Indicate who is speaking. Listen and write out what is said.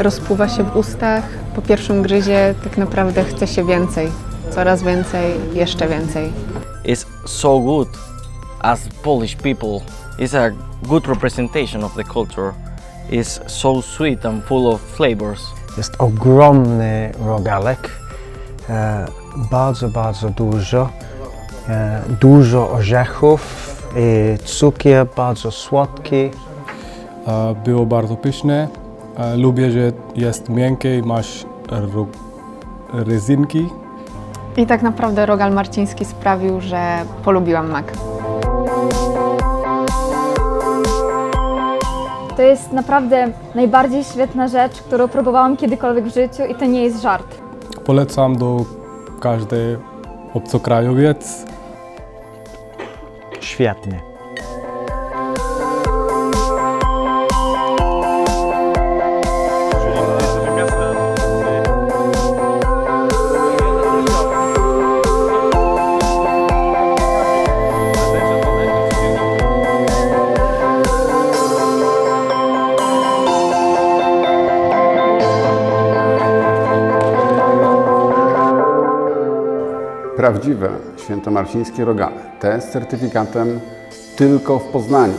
Speaker 1: rozpływa się w ustach. Po pierwszym gryzie tak naprawdę chce się więcej. Coraz więcej, jeszcze więcej.
Speaker 2: It's so good as Polish people. It's a good representation of the culture. It's so sweet and full of flavors.
Speaker 3: Jest ogromny rogalek, e, bardzo, bardzo dużo, e, dużo orzechów i cukier bardzo słodki.
Speaker 4: E, Było bardzo pyszne. E, Lubię, że jest miękkie i masz rezynki.
Speaker 1: I tak naprawdę rogal marciński sprawił, że polubiłam mak.
Speaker 5: To jest naprawdę najbardziej świetna rzecz, którą próbowałam kiedykolwiek w życiu i to nie jest żart.
Speaker 4: Polecam do każdej obcokrajowiec.
Speaker 3: Świetny.
Speaker 6: Prawdziwe świętomarcińskie rogale. Te z certyfikatem tylko w Poznaniu.